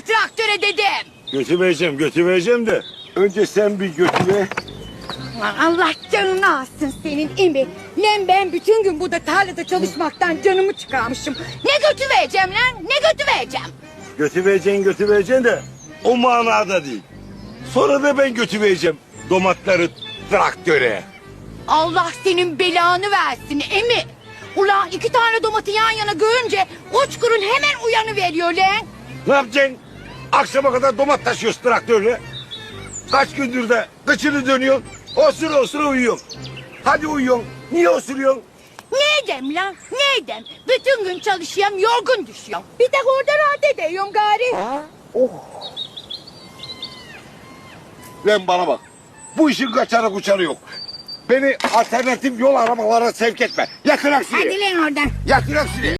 Traktöre dedim. Götüreceğim götüreceğim de. Önce sen bir götüre. Allah canını alsın senin imi. Lan ben bütün gün burada tarlada çalışmaktan canımı çıkarmışım. Ne götüvereceğim lan? Ne götüvereceğim? Götüreceksin götüreceksin de. O manada değil. Sonra da ben götüreceğim domatları traktöre. Allah senin belanı versin emi. Ulan iki tane domatı yan yana görünce uçkurun hemen uyanı veriyor lan. Ne yapacaksın? Akşama kadar domat taşıyorsun traktörle. Kaç gündür de kıçını dönüyorsun. Osur osur uyuyorsun. Hadi uyuyorsun. Niye osuruyorsun? Ne edem lan? Ne edem? Bütün gün çalışıyorum, yorgun düşüyorum. Bir tek orada rahat ediyorum gari. Lan bana bak. Bu işin kaçarı kuçarı yok. Beni alternatif yol aramalara sevk etme. Yakın aksini. Hadi lan oradan. Yakın aksini.